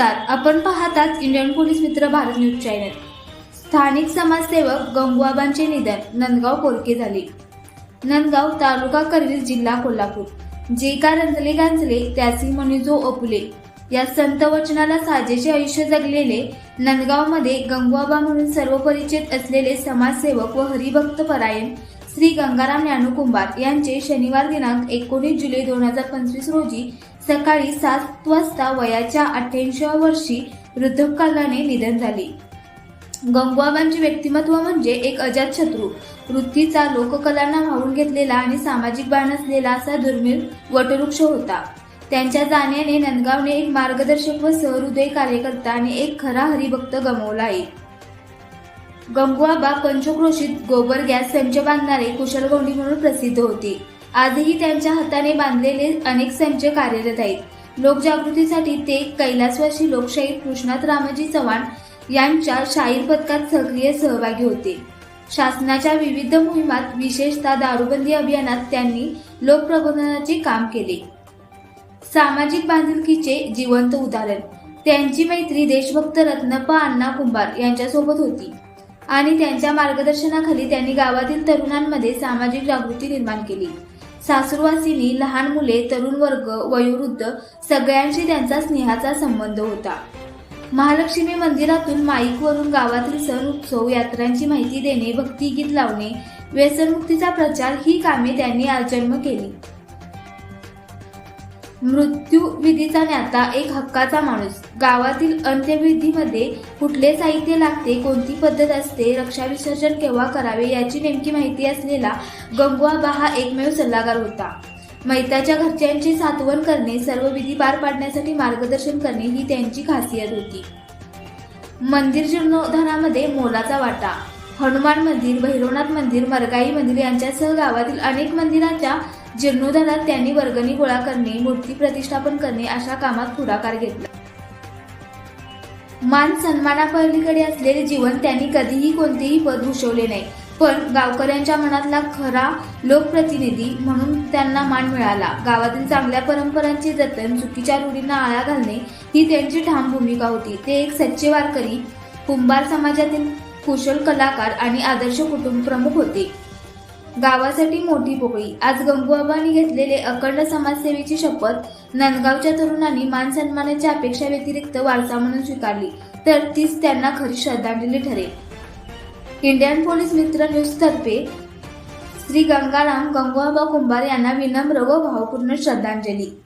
नमस्कार. आपण पाहतात इंडियन पोलीस मित्र भारत न्यूज चॅनल. स्थानिक समाजसेवक गंगुआबांचे निधन नंदगाव कोरके झाले. नंदगाव तालुका करवीर जिल्हा कोल्हापूर. जे का रंजले गांजले त्यासी मनुजो अपुले या संत वचनाला साजेचे आयुष्य जगलेले नंदगावमध्ये गंगुआबा म्हणून सर्व परिचित असलेले समाजसेवक व हरिभक्त परायण श्री गंगाराम ज्ञानू कुंभार यांचे शनिवार दिनांक एकोणीस जुलै दोन हजार पंचवीस रोजी सकाळी सात वाजता वयाच्या अठ्ठ्याऐंशीव्या वर्षी वृद्धकालाने निधन झाले. गंगूबाबांचे व्यक्तिमत्व म्हणजे एक अजात शत्रू. वृत्तीचा लोककलांना वाहून घेतलेला आणि सामाजिक बाण असलेला असा दुर्मिळ वटवृक्ष होता. त्यांच्या जाण्याने नंदगावने एक मार्गदर्शक व सहृदय कार्यकर्ता आणि एक खरा हरिभक्त गमावला आहे. गंगुआबा पंचक्रोशीत गोबर गॅस संच बांधणारे कुशलगौंडी म्हणून प्रसिद्ध होते. आजही त्यांच्या हाताने बांधलेले अनेक संच कार्यरत आहेत. लोकजागृतीसाठी ते कैलासवासी लोकशाहीर कृष्णात रामजी चव्हाण यांच्या शाहीर पथकात सक्रिय सहभागी होते. शासनाच्या विविध मोहिमात विशेषतः दारूबंदी अभियानात त्यांनी लोकप्रबोधनाचे काम केले. सामाजिक बांधिलकीचे जिवंत उदाहरण त्यांची मैत्री देशभक्त रत्नप्पा अण्णा कुंभार यांच्यासोबत होती. आणि त्यांच्या मार्गदर्शनाखाली त्यांनी गावातील तरुणांमध्ये सामाजिक जागृती निर्माण केली. सासूरवासींनी लहान मुले तरुण वर्ग वयोवृद्ध सगळ्यांशी त्यांचा स्नेहाचा संबंध होता. महालक्ष्मी मंदिरातून माईकवरून गावातील सण उत्सव यात्रांची माहिती देणे भक्तिगीत लावणे व्यसनमुक्तीचा प्रचार ही कामे त्यांनी आजन्म केली. मृत्यू विधीचा ज्ञाता एक हक्काचा माणूस. गावातील अंत्यविधीमध्ये कुठले साहित्य लागते कोणती पद्धत असते रक्षा विसर्जन केव्हा करावे याची नेमकी माहिती असलेला गंगुआबा हा एकमेव सल्लागार होता. मैताच्या घरच्यांची सातवण करणे सर्व विधी पार पाडण्यासाठी मार्गदर्शन करणे ही त्यांची खासियत होती. मंदिर जीर्णोद्धारामध्ये मोलाचा वाटा. हनुमान मंदिर भैरवनाथ मंदिर मरगाई मंदिर यांच्यासह गावातील अनेक मंदिरांच्या जीर्णोद्धारात त्यांनी वर्गणी गोळा करणे मूर्ती प्रतिष्ठापन करणे अशा कामात पुढाकार घेतला. मान सन्मानापलीकडे असलेले जीवन त्यांनी कधीही कोणतेही पद भूषवले नाही. पण गावकऱ्यांच्या मनातला खरा लोकप्रतिनिधी म्हणून त्यांना मान मिळाला. गावातील चांगल्या परंपरांचे जतन चुकीच्या रूढींना आळा घालणे ही त्यांची ठाम भूमिका होती. ते एक सच्चे वारकरी कुंभार समाजातील कुशल कलाकार आणि आदर्श कुटुंब प्रमुख होते. गावासाठी मोठी पोकळी. आज गंगूबाबांनी घेतलेले अखंड समाजसेवेची शपथ नंदगावच्या तरुणांनी मान सन्मानाच्या अपेक्षा व्यतिरिक्त वारसा म्हणून स्वीकारली. तर तीच त्यांना खरी श्रद्धांजली ठरेल. इंडियन पोलीस मित्र न्यूज तर्फे श्री गंगाराम गंगूबाबा कुंभार यांना विनम्र व भावपूर्ण श्रद्धांजली.